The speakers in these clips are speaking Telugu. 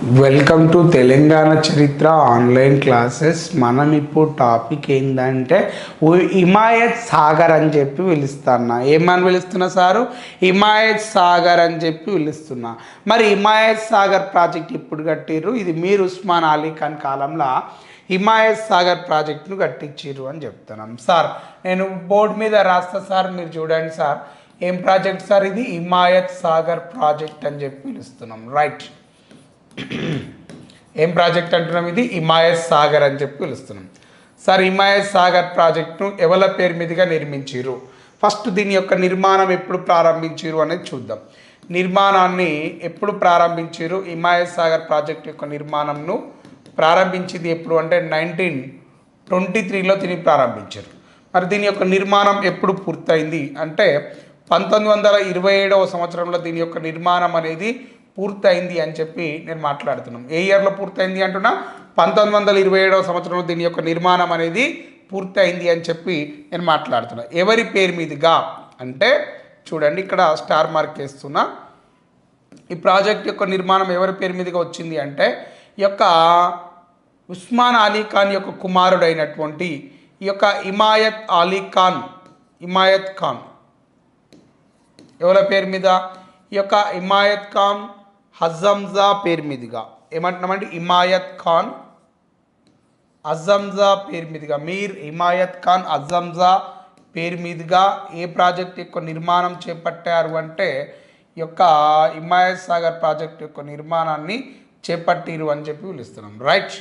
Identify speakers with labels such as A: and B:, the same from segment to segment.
A: వెల్కమ్ టు తెలంగాణ చరిత్ర ఆన్లైన్ క్లాసెస్ మనం ఇప్పుడు టాపిక్ ఏంటంటే హిమాయత్ సాగర్ అని చెప్పి పిలుస్తున్నా ఏమని పిలుస్తున్నా సారు హిమాయత్ సాగర్ అని చెప్పి పిలుస్తున్నా మరి హిమాయత్ సాగర్ ప్రాజెక్ట్ ఇప్పుడు కట్టిర్రు ఇది మీరు ఉస్మాన్ అలీ ఖాన్ కాలంలో హిమాయత్ సాగర్ ప్రాజెక్ట్ను కట్టించిర్రు అని చెప్తున్నాం సార్ నేను బోర్డు మీద రాస్తా సార్ మీరు చూడండి సార్ ఏం ప్రాజెక్ట్ సార్ ఇది హిమాయత్ సాగర్ ప్రాజెక్ట్ అని చెప్పి పిలుస్తున్నాం రైట్ ఏం ప్రాజెక్ట్ అంటున్నాం ఇది? హిమాయత్ సాగర్ అని చెప్పి పిలుస్తున్నాం. సార్ హిమాయత్ సాగర్ ప్రాజెక్టును ఎవల పేరు మీదుగా నిర్మించారు ఫస్ట్ దీని యొక్క నిర్మాణం ఎప్పుడు ప్రారంభించారు అనేది చూద్దాం. నిర్మాణాన్ని ఎప్పుడు ప్రారంభించారు హిమాయత్ సాగర్ ప్రాజెక్ట్ యొక్క నిర్మాణంను ప్రారంభించింది ఎప్పుడు అంటే నైన్టీన్ ట్వంటీ త్రీలో దీన్ని ప్రారంభించారు మరి దీని యొక్క నిర్మాణం ఎప్పుడు పూర్తయింది అంటే పంతొమ్మిది వందల ఇరవై ఏడవ సంవత్సరంలో దీని యొక్క నిర్మాణం అనేది పూర్తయింది అని చెప్పి నేను మాట్లాడుతున్నాం. ఏ ఇయర్లో పూర్తయింది అంటున్నా? పంతొమ్మిది వందల ఇరవై ఏడవ సంవత్సరంలో దీని యొక్క నిర్మాణం అనేది పూర్తయింది అని చెప్పి నేను మాట్లాడుతున్నా. ఎవరి పేరు మీదుగా? అంటే చూడండి ఇక్కడ స్టార్ మార్క్ వేస్తున్నా. ఈ ప్రాజెక్ట్ యొక్క నిర్మాణం ఎవరి పేరు మీదుగా వచ్చింది అంటే ఈ యొక్క ఉస్మాన్ అలీ ఖాన్ యొక్క కుమారుడైనటువంటి ఈ యొక్క ఇమాయత్ అలీ ఖాన్ ఇమాయత్ ఖాన్. ఎవరి పేరు మీద? ఈ యొక్క ఇమాయత్ ఖాన్ హజంజా పేరు మీదుగా. ఏమంటున్నామంటే ఇమాయత్ ఖాన్? అజంజా పేరు మీదుగా. మీర్ హిమాయత్ ఖాన్ అజంజా పేరు మీదుగా ఏ ప్రాజెక్ట్ యొక్క నిర్మాణం చేపట్టారు అంటే ఈ యొక్క హిమాయత్ సాగర్ ప్రాజెక్ట్ యొక్క నిర్మాణాన్ని చేపట్టిరు అని చెప్పి పిలుస్తున్నాం. రైట్.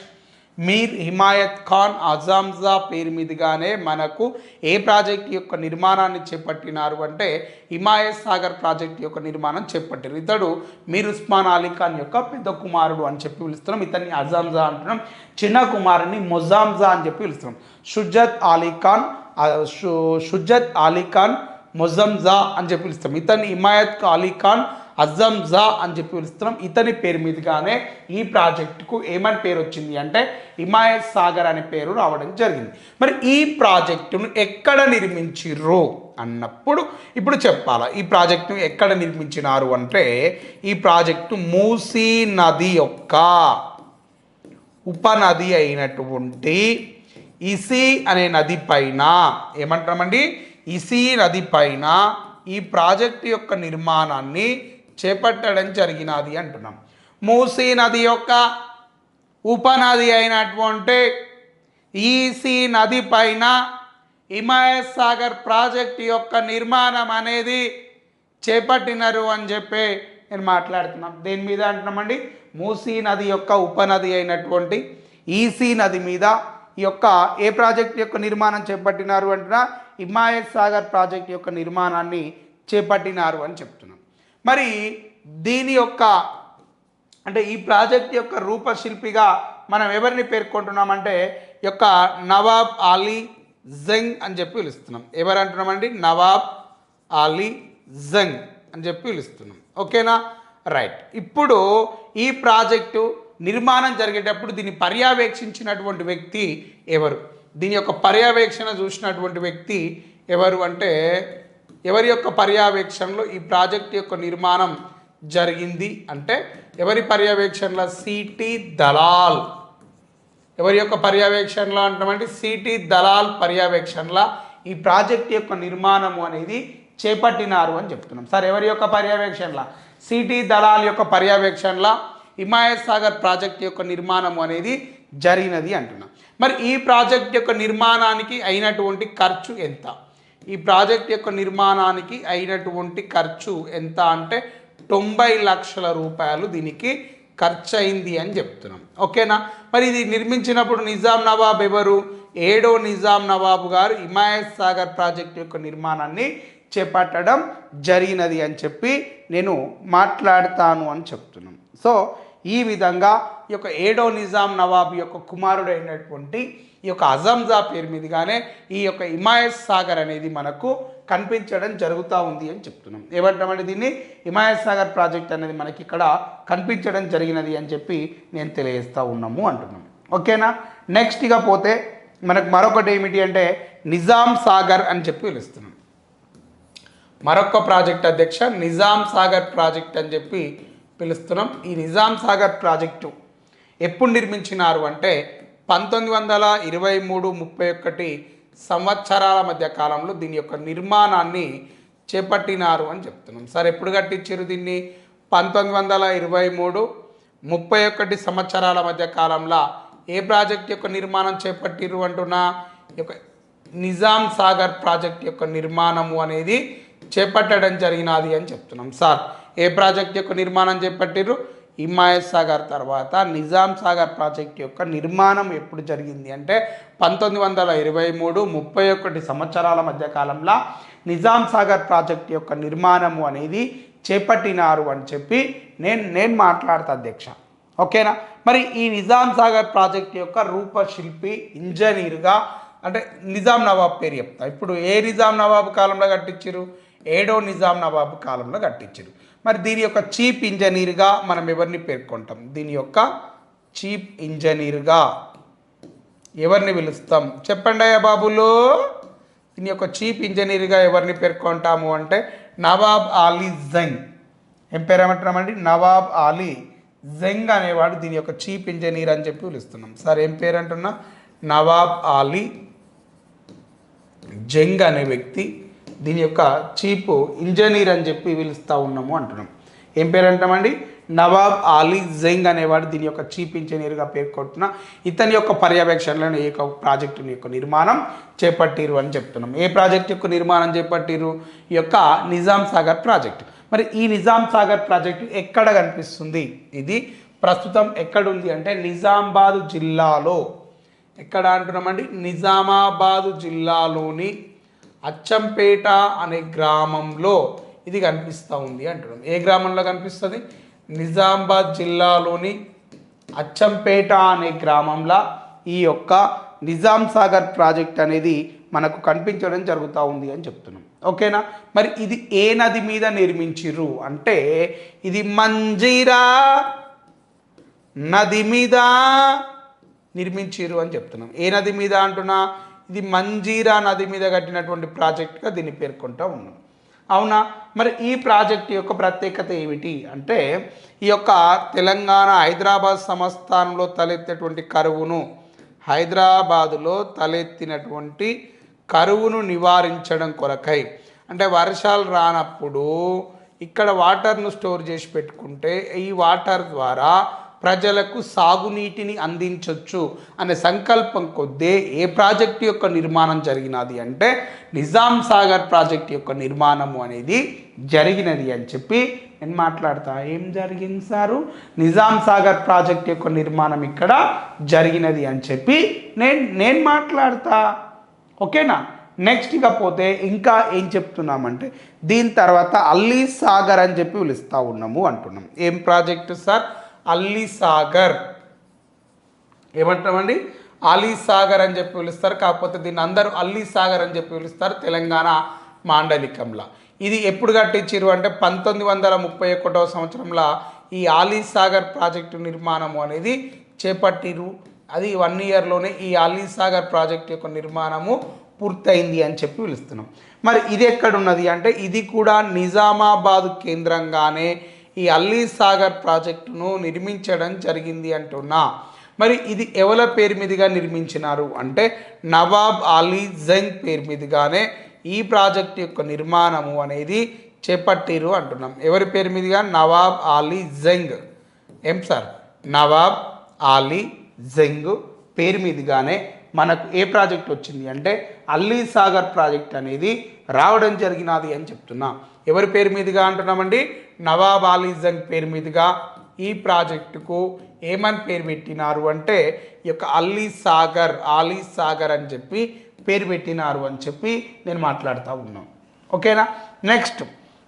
A: మీర్ హిమాయత్ ఖాన్ అజాంజా పేరు మీదుగానే మనకు ఏ ప్రాజెక్ట్ యొక్క నిర్మాణాన్ని చేపట్టినారు అంటే హిమాయత్ సాగర్ ప్రాజెక్ట్ యొక్క నిర్మాణం చేపట్టారు. ఇతడు మీర్ ఉస్మాన్ అలీ ఖాన్ యొక్క పెద్ద కుమారుడు అని చెప్పి పిలుస్తున్నాం. ఇతన్ని అజాంజా అంటున్నాం. చిన్న కుమారుని మొజాంజా అని చెప్పి పిలుస్తున్నాం. షుజత్ అలీ ఖాన్ షు- షుజత్ అలీ ఖాన్ మొజంజా అని చెప్పి పిలుస్తాం ఇతన్ని హిమాయత్ అలీ ఖాన్ అజంజా అని చెప్పి పిలుస్తున్నాం. ఇతని పేరు మీదుగానే ఈ ప్రాజెక్టుకు ఏమని పేరు వచ్చింది అంటే హిమాయత్ సాగర్ అనే పేరు రావడం జరిగింది. మరి ఈ ప్రాజెక్టును ఎక్కడ నిర్మించిర్రు అన్నప్పుడు ఇప్పుడు చెప్పాలా ఈ ప్రాజెక్టును ఎక్కడ నిర్మించినారు అంటే ఈ ప్రాజెక్టు మూసీ నది యొక్క ఉపనది అయినటువంటి ఇసి అనే నది పైన ఏమంటామండి? ఇసి నది పైన ఈ ప్రాజెక్టు యొక్క నిర్మాణాన్ని చేపట్టడం జరిగినది అంటున్నాం. మూసీ నది యొక్క ఉపనది అయినటువంటి ఈసీ నది పైన హిమాయత్ సాగర్ ప్రాజెక్ట్ యొక్క నిర్మాణం అనేది చేపట్టినారు అని చెప్పి నేను మాట్లాడుతున్నాం. దేని మీద అంటున్నామండి? మూసీ నది యొక్క ఉపనది అయినటువంటి ఈసీ నది మీద ఈ యొక్క ఏ ప్రాజెక్ట్ యొక్క నిర్మాణం చేపట్టినారు అంటున్నా? హిమాయత్ సాగర్ ప్రాజెక్ట్ యొక్క నిర్మాణాన్ని చేపట్టినారు అని చెప్తున్నాం. మరి దీని యొక్క అంటే ఈ ప్రాజెక్ట్ యొక్క రూపశిల్పిగా మనం ఎవరిని పేర్కొంటున్నామంటే యొక్క నవాబ్ అలీ జంగ్ అని చెప్పి పిలుస్తున్నాం. ఎవరు అంటున్నామండి నవాబ్ అలీ జంగ్ అని చెప్పి పిలుస్తున్నాం. ఓకేనా? రైట్. ఇప్పుడు ఈ ప్రాజెక్టు నిర్మాణం జరిగేటప్పుడు దీన్ని పర్యవేక్షించినటువంటి వ్యక్తి ఎవరు? దీని యొక్క పర్యవేక్షణ చూసినటువంటి వ్యక్తి ఎవరు అంటే ఎవరి యొక్క పర్యవేక్షణలో ఈ ప్రాజెక్ట్ యొక్క నిర్మాణం జరిగింది అంటే ఎవరి పర్యవేక్షణలో సిటి దలాల్ ఎవరి యొక్క పర్యవేక్షణలో అంటామంటే సిటి దలాల్ పర్యవేక్షణలో ఈ ప్రాజెక్ట్ యొక్క నిర్మాణము అనేది చేపట్టినారు అని చెప్తున్నాం. సార్ ఎవరి యొక్క పర్యవేక్షణలో? సిటి దళాల యొక్క పర్యవేక్షణలో హిమాయత్ సాగర్ ప్రాజెక్ట్ యొక్క నిర్మాణము అనేది జరిగినది అంటున్నాం. మరి ఈ ప్రాజెక్ట్ యొక్క నిర్మాణానికి అయినటువంటి ఖర్చు ఎంత? ఈ ప్రాజెక్ట్ యొక్క నిర్మాణానికి అయినటువంటి ఖర్చు ఎంత అంటే తొంభై లక్షల రూపాయలు దీనికి ఖర్చు అయింది అని చెప్తున్నాం. ఓకేనా? మరి ఇది నిర్మించినప్పుడు నిజాం నవాబ్ ఎవరు? ఏడో నిజాం నవాబు గారు హిమాయత్ సాగర్ ప్రాజెక్ట్ యొక్క నిర్మాణాన్ని చేపట్టడం జరిగినది అని చెప్పి నేను మాట్లాడతాను అని చెప్తున్నాం. సో ఈ విధంగా ఈ యొక్క ఏడో నిజాం నవాబ్ యొక్క కుమారుడైనటువంటి ఈ యొక్క అజంజా పేరు మీదుగానే ఈ యొక్క హిమాయత్ సాగర్ అనేది మనకు కనిపించడం జరుగుతూ ఉంది అని చెప్తున్నాం. ఏమంటామంటే దీన్ని? హిమాయత్ సాగర్ ప్రాజెక్ట్ అనేది మనకి ఇక్కడ కనిపించడం జరిగినది అని చెప్పి నేను తెలియజేస్తూ ఉన్నాము అంటున్నాం. ఓకేనా? నెక్స్ట్ ఇక పోతే మనకు మరొకటి ఏమిటి అంటే నిజాం సాగర్ అని చెప్పి పిలుస్తున్నాం. మరొక ప్రాజెక్ట్ అధ్యక్ష నిజాం సాగర్ ప్రాజెక్ట్ అని చెప్పి పిలుస్తున్నాం. ఈ నిజాం సాగర్ ప్రాజెక్టు ఎప్పుడు నిర్మించినారు అంటే పంతొమ్మిది వందల ఇరవై మూడు ముప్పై ఒకటి సంవత్సరాల మధ్య కాలంలో దీని యొక్క నిర్మాణాన్ని చేపట్టినారు అని చెప్తున్నాం. సార్ ఎప్పుడు కట్టించారు దీన్ని? పంతొమ్మిది వందల ఇరవై మూడు ముప్పై ఒకటి సంవత్సరాల మధ్య కాలంలో ఏ ప్రాజెక్ట్ యొక్క నిర్మాణం చేపట్టిరు అంటున్నా? ఈ యొక్క నిజాం సాగర్ ప్రాజెక్ట్ యొక్క నిర్మాణము అనేది చేపట్టడం జరిగినది అని చెప్తున్నాం. సార్ ఏ ప్రాజెక్ట్ యొక్క నిర్మాణం చేపట్టిర్రు? హిమాయత్ సాగర్ తర్వాత నిజాం సాగర్ ప్రాజెక్ట్ యొక్క నిర్మాణం ఎప్పుడు జరిగింది అంటే పంతొమ్మిది వందల ఇరవై మూడు ముప్పై ఒకటి సంవత్సరాల మధ్య కాలంలో నిజాం సాగర్ ప్రాజెక్ట్ యొక్క నిర్మాణము అనేది చేపట్టినారు అని చెప్పి నేను నేను మాట్లాడతా అధ్యక్ష. ఓకేనా? మరి ఈ నిజాం సాగర్ ప్రాజెక్ట్ యొక్క రూపశిల్పి ఇంజనీర్గా అంటే నిజాం నవాబ్ పేరు చెప్తా. ఇప్పుడు ఏ నిజాం నవాబ్ కాలంలో కట్టించారు ఏడో నిజాం నవాబ్ కాలంలో కట్టించారు. మరి దీని యొక్క చీఫ్ ఇంజనీర్గా మనం ఎవరిని పేర్కొంటాం? దీని యొక్క చీఫ్ ఇంజనీర్గా ఎవరిని పిలుస్తాం? చెప్పండి అయ్యా బాబులు. దీని యొక్క చీఫ్ ఇంజనీర్గా ఎవరిని పేర్కొంటాము అంటే నవాబ్ ఆలీ జంగ్. ఏం పేరేమంటున్నామండి? నవాబ్ ఆలీ జంగ్ అనేవాడు దీని యొక్క చీఫ్ ఇంజనీర్ అని చెప్పి పిలుస్తున్నాం. సార్ ఏం పేరు అంటున్నా నవాబ్ ఆలీ జంగ్ అనే వ్యక్తి దీని యొక్క చీఫ్ ఇంజనీర్ అని చెప్పి పిలుస్తూ ఉన్నాము అంటున్నాం. ఏం పేరు అంటామండి నవాబ్ ఆలీ జంగ్ అనేవాడు దీని యొక్క చీఫ్ ఇంజనీర్గా పేర్కొంటున్న ఇతని యొక్క పర్యవేక్షణలో ఈ యొక్క ప్రాజెక్టు యొక్క నిర్మాణం చేపట్టిరు అని చెప్తున్నాం. ఏ ప్రాజెక్ట్ యొక్క నిర్మాణం చేపట్టిరు? ఈ యొక్క నిజాం సాగర్ ప్రాజెక్ట్. మరి ఈ నిజాం సాగర్ ప్రాజెక్టు ఎక్కడ కనిపిస్తుంది? ఇది ప్రస్తుతం ఎక్కడుంది అంటే నిజామాబాద్ జిల్లాలో. ఎక్కడ అంటున్నామండి? నిజామాబాదు జిల్లాలోని అచ్చంపేట అనే గ్రామంలో ఇది కనిపిస్తూ ఉంది అంటున్నాం. ఏ గ్రామంలో కనిపిస్తుంది? నిజామాబాద్ జిల్లాలోని అచ్చంపేట అనే గ్రామంలో ఈ యొక్క నిజాం సాగర్ ప్రాజెక్ట్ అనేది మనకు కనిపించడం జరుగుతూ ఉంది అని చెప్తున్నాం. ఓకేనా? మరి ఇది ఏ నది మీద నిర్మించిర్రు అంటే ఇది మంజీరా నది మీద నిర్మించిరు అని చెప్తున్నాం. ఏ నది మీద అంటున్నా? ఇది మంజీరా నది మీద కట్టినటువంటి ప్రాజెక్ట్గా దీన్ని పేర్కొంటూ ఉన్నాం. అవునా? మరి ఈ ప్రాజెక్ట్ యొక్క ప్రత్యేకత ఏమిటి అంటే ఈ యొక్క తెలంగాణ హైదరాబాద్ సంస్థానంలో తలెత్తినటువంటి కరువును హైదరాబాదులో తలెత్తినటువంటి కరువును నివారించడం కొరకై అంటే వర్షాలు రానప్పుడు ఇక్కడ వాటర్ను స్టోర్ చేసి పెట్టుకుంటే ఈ వాటర్ ద్వారా ప్రజలకు సాగునీటిని అందించవచ్చు అనే సంకల్పం కొద్దీ ఏ ప్రాజెక్టు యొక్క నిర్మాణం జరిగినది అంటే నిజాం సాగర్ ప్రాజెక్ట్ యొక్క నిర్మాణము అనేది జరిగినది అని చెప్పి నేను మాట్లాడతా. ఏం జరిగింది సారు? నిజాం సాగర్ ప్రాజెక్ట్ యొక్క నిర్మాణం ఇక్కడ జరిగినది అని చెప్పి నేను నేను మాట్లాడతా. ఓకేనా? నెక్స్ట్ ఇక పోతే ఇంకా ఏం చెప్తున్నామంటే దీని తర్వాత అల్లీ సాగర్ అని చెప్పి పిలుస్తూ ఉన్నాము అంటున్నాం. ఏం ప్రాజెక్టు సార్? అల్లీసాగర్ ఏమంటామండి అలీసాగర్ అని చెప్పి పిలుస్తారు కాకపోతే దీన్ని అందరూ అల్లీసాగర్ అని చెప్పి పిలుస్తారు తెలంగాణ మాండలికంలో. ఇది ఎప్పుడు కట్టించారు అంటే పంతొమ్మిది వందల ముప్పై ఒకటవ సంవత్సరంలో ఈ అలీసాగర్ ప్రాజెక్టు నిర్మాణము అనేది చేపట్టిరు అది వన్ ఇయర్లోనే ఈ అలీసాగర్ ప్రాజెక్ట్ యొక్క నిర్మాణము పూర్తయింది అని చెప్పి పిలుస్తున్నాం. మరి ఇది ఎక్కడున్నది అంటే ఇది కూడా నిజామాబాద్ కేంద్రంగానే ఈ అల్లీ సాగర్ ప్రాజెక్టును నిర్మించడం జరిగింది అంటున్నా. మరి ఇది ఎవల పేరు మీదుగా నిర్మించినారు? అంటే నవాబ్ అలీ జంగ్ పేరు మీదుగానే ఈ ప్రాజెక్ట్ యొక్క నిర్మాణము అనేది చేపట్టిరు అంటున్నాం. ఎవరి పేరు మీదుగా? నవాబ్ అలీ జంగ్. ఏం సార్? నవాబ్ అలీ జంగ్ పేరు మీదుగానే మనకు ఏ ప్రాజెక్ట్ వచ్చింది? అంటే అల్లీ సాగర్ ప్రాజెక్ట్ అనేది రావడం జరిగినది అని చెప్తున్నా. ఎవరి పేరు మీదుగా అంటున్నామండి? నవాబ్ అలీ జంగ్ పేరు మీదుగా. ఈ ప్రాజెక్టుకు ఏమని పేరు పెట్టినారు అంటే ఈ యొక్క అల్లీ సాగర్ ఆలీ సాగర్ అని చెప్పి పేరు పెట్టినారు అని చెప్పి నేను మాట్లాడుతూ ఉన్నాను ఓకేనా? నెక్స్ట్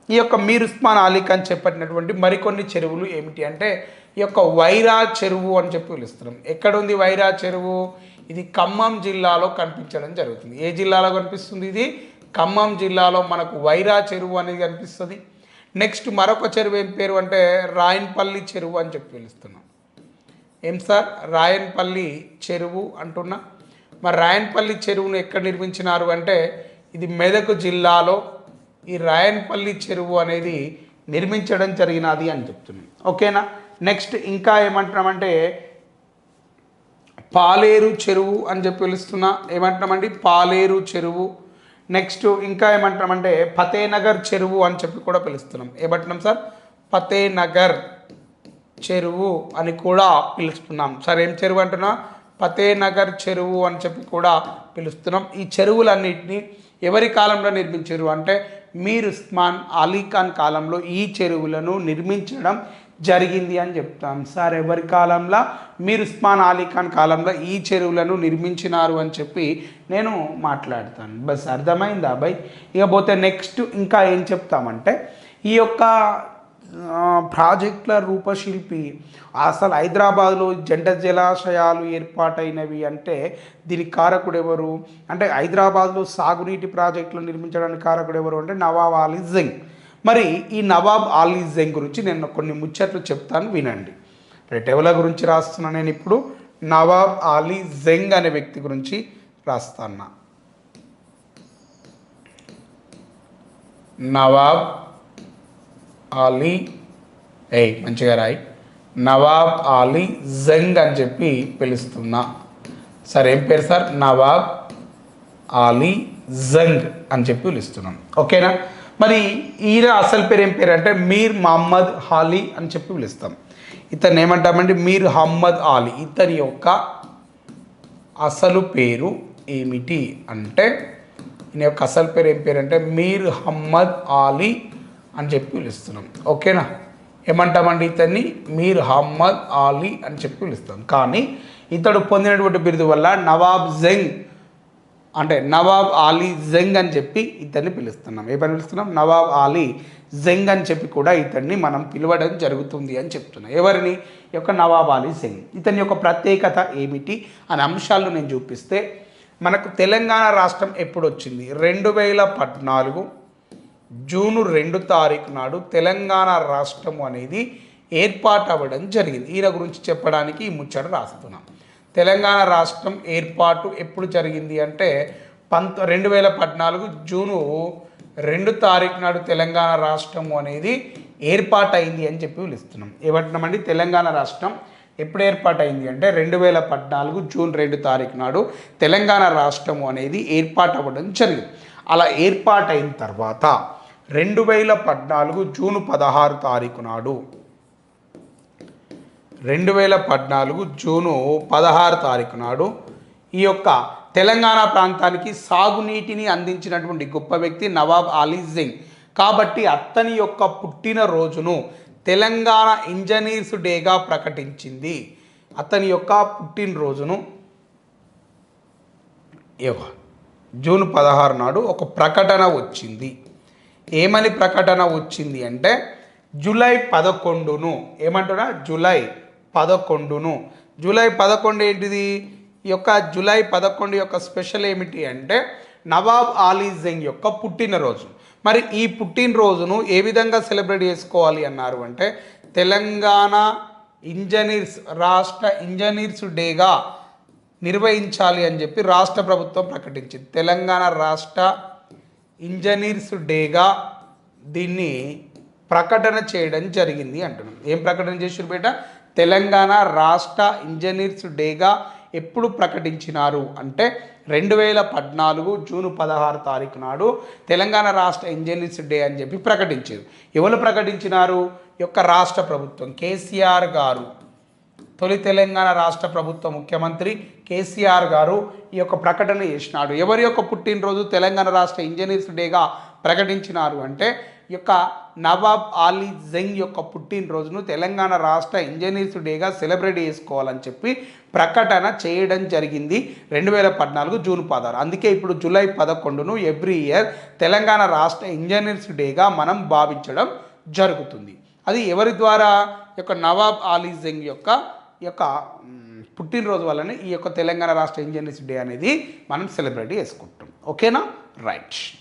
A: ఈ యొక్క మీర్ ఉస్మాన్ అలీ ఖాన్ చెప్పినటువంటి మరికొన్ని చెరువులు ఏమిటి అంటే ఈ యొక్క వైరా చెరువు అని చెప్పి పిలుస్తున్నాం. ఎక్కడుంది వైరా చెరువు? ఇది ఖమ్మం జిల్లాలో కనిపించడం జరుగుతుంది. ఏ జిల్లాలో కనిపిస్తుంది ఇది? ఖమ్మం జిల్లాలో మనకు వైరా చెరువు అనేది కనిపిస్తుంది. నెక్స్ట్ మరొక చెరువు ఏం పేరు అంటే రాయన్పల్లి చెరువు అని చెప్పి పిలుస్తున్నాం. ఏం సార్? రాయన్పల్లి చెరువు అంటున్నా. మరి రాయన్పల్లి చెరువును ఎక్కడ నిర్మించినారు అంటే ఇది మెదక్ జిల్లాలో ఈ రాయన్పల్లి చెరువు అనేది నిర్మించడం జరిగినది అని చెప్తున్నాం. ఓకేనా? నెక్స్ట్ ఇంకా ఏమంటున్నామంటే పాలేరు చెరువు అని చెప్పి పిలుస్తున్నా. ఏమంటున్నామండి? పాలేరు చెరువు. నెక్స్ట్ ఇంకా ఏమంటామంటే ఫతేనగర్ చెరువు అని చెప్పి కూడా పిలుస్తున్నాం. ఏమంటున్నాం సార్? ఫతేనగర్ చెరువు అని కూడా పిలుస్తున్నాం. సార్ ఏం చెరువు అంటున్నా? ఫతేనగర్ చెరువు అని చెప్పి కూడా పిలుస్తున్నాం. ఈ చెరువులన్నింటినీ ఎవరి కాలంలో నిర్మించారు? అంటే మీర్ ఉస్మాన్ అలీఖాన్ కాలంలో ఈ చెరువులను నిర్మించడం జరిగింది అని చెప్తాం. సార్ ఎవరి కాలంలో? మీరు ఉస్మాన్ అలీ ఖాన్ కాలంలో ఈ చెరువులను నిర్మించినారు అని చెప్పి నేను మాట్లాడతాను. బస్ అర్థమైందా అబ్బాయి? ఇక పోతే నెక్స్ట్ ఇంకా ఏం చెప్తామంటే ఈ యొక్క ప్రాజెక్టుల రూపశిల్పి అసలు హైదరాబాద్లో జంట జలాశయాలు ఏర్పాటైనవి అంటే దీనికి కారకుడు ఎవరు అంటే హైదరాబాద్లో సాగునీటి ప్రాజెక్టులు నిర్మించడానికి కారకుడు ఎవరు అంటే నవాబ్ అలీ జింగ్. మరి ఈ నవాబ్ అలీ జంగ్ గురించి నేను కొన్ని ముచ్చట్లు చెప్తాను వినండి. రెటెవల గురించి రాస్తున్నా నేను ఇప్పుడు నవాబ్ అలీ జంగ్ అనే వ్యక్తి గురించి రాస్తాను నవాబ్ అలీ ఏ మంచిగా రాయి. నవాబ్ ఆలీ జంగ్ అని చెప్పి పిలుస్తున్నా. సార్ ఏం పేరు సార్? నవాబ్ అలీ జంగ్ అని చెప్పి పిలుస్తున్నాం ఓకేనా? మరి ఈయన అసలు పేరు ఏం పేరు అంటే మీర్ మహమ్మద్ హాలీ అని చెప్పి పిలుస్తాం. ఇతను ఏమంటామంటే మీర్ హమ్మద్ ఆలీ ఇతని యొక్క అసలు పేరు ఏమిటి అంటే ఈయన యొక్క అసలు పేరు ఏం పేరు అంటే మీర్ హమ్మద్ ఆలీ అని చెప్పి పిలుస్తున్నాం. ఓకేనా? ఏమంటామండి ఇతన్ని? మీర్ హమ్మద్ ఆలీ అని చెప్పి పిలుస్తాం. కానీ ఇతడు పొందినటువంటి బిరుదు వల్ల నవాబ్ జంగ్ అంటే నవాబ్ ఆలీ జంగ్ అని చెప్పి ఇతన్ని పిలుస్తున్నాం. ఏ పని పిలుస్తున్నాం? నవాబ్ ఆలీ జంగ్ అని చెప్పి కూడా ఇతన్ని మనం పిలవడం జరుగుతుంది అని చెప్తున్నాం. ఎవరిని? యొక్క నవాబ్ ఆలీ జంగ్. ఇతని యొక్క ప్రత్యేకత ఏమిటి అనే అంశాలను నేను చూపిస్తే మనకు తెలంగాణ రాష్ట్రం ఎప్పుడు వచ్చింది రెండు వేల పద్నాలుగు జూను రెండు తారీఖు నాడు తెలంగాణ రాష్ట్రము అనేది ఏర్పాటు అవ్వడం జరిగింది. ఈయన గురించి చెప్పడానికి ఈ ముచ్చట రాస్తున్నాం. తెలంగాణ రాష్ట్రం ఏర్పాటు ఎప్పుడు జరిగింది అంటే పంత రెండు వేల పద్నాలుగు జూను రెండు తారీఖు నాడు తెలంగాణ రాష్ట్రం అనేది ఏర్పాటైంది అని చెప్పి పిలుస్తున్నాం. ఏమంటున్నామండి? తెలంగాణ రాష్ట్రం ఎప్పుడు ఏర్పాటైంది అంటే రెండు వేల పద్నాలుగు జూన్ రెండు తారీఖు నాడు తెలంగాణ రాష్ట్రం అనేది ఏర్పాటు అవ్వడం జరిగింది. అలా ఏర్పాటైన తర్వాత రెండు వేల పద్నాలుగు జూన్ పదహారు తారీఖు నాడు రెండు వేల పద్నాలుగు జూను పదహారు తారీఖు నాడు ఈ యొక్క తెలంగాణ ప్రాంతానికి సాగునీటిని అందించినటువంటి గొప్ప వ్యక్తి నవాబ్ అలీ సింగ్. కాబట్టి అతని యొక్క పుట్టినరోజును తెలంగాణ ఇంజనీర్స్ డేగా ప్రకటించింది. అతని యొక్క పుట్టినరోజును జూన్ పదహారు నాడు ఒక ప్రకటన వచ్చింది. ఏమని ప్రకటన వచ్చింది అంటే జూలై పదకొండును ఏమంటున్నా? జూలై పదకొండును. జూలై పదకొండు ఏంటిది? ఈ యొక్క జూలై పదకొండు యొక్క స్పెషల్ ఏమిటి అంటే నవాబ్ ఆలీ జంగ్ యొక్క పుట్టినరోజు. మరి ఈ పుట్టినరోజును ఏ విధంగా సెలబ్రేట్ చేసుకోవాలి అన్నారు అంటే తెలంగాణ ఇంజనీర్స్ రాష్ట్ర ఇంజనీర్స్ డేగా నిర్వహించాలి అని చెప్పి రాష్ట్ర ప్రభుత్వం ప్రకటించింది. తెలంగాణ రాష్ట్ర ఇంజనీర్స్ డేగా దీన్ని ప్రకటన చేయడం జరిగింది అంటున్నాం. ఏం ప్రకటన చేసారు బేట? తెలంగాణ రాష్ట్ర ఇంజనీర్స్ డేగా ఎప్పుడు ప్రకటించినారు? అంటే రెండు వేల పద్నాలుగు జూన్ పదహారు తారీఖు నాడు తెలంగాణ రాష్ట్ర ఇంజనీర్స్ డే అని చెప్పి ప్రకటించారు. ఎవరు ప్రకటించినారు? ఈ యొక్క రాష్ట్ర ప్రభుత్వం. కేసీఆర్ గారు. తొలి తెలంగాణ రాష్ట్ర ప్రభుత్వ ముఖ్యమంత్రి కేసీఆర్ గారు ఈ యొక్క ప్రకటన చేసినాడు. ఎవరి యొక్క పుట్టినరోజు తెలంగాణ రాష్ట్ర ఇంజనీర్స్ డేగా ప్రకటించినారు? అంటే ఈ యొక్క నవాబ్ ఆలీ జంగ్ యొక్క పుట్టినరోజును తెలంగాణ రాష్ట్ర ఇంజనీర్స్ డేగా సెలబ్రేట్ చేసుకోవాలని చెప్పి ప్రకటన చేయడం జరిగింది రెండు వేల పద్నాలుగు జూన్ పదహారు. అందుకే ఇప్పుడు జూలై పదకొండును ఎవ్రీ ఇయర్ తెలంగాణ రాష్ట్ర ఇంజనీర్స్ డేగా మనం భావించడం జరుగుతుంది. అది ఎవరి ద్వారా? యొక్క నవాబ్ ఆలీ జంగ్ యొక్క యొక్క పుట్టినరోజు వల్లనే ఈ యొక్క తెలంగాణ రాష్ట్ర ఇంజనీర్స్ డే అనేది మనం సెలబ్రేట్ చేసుకుంటాం ఓకేనా? రైట్.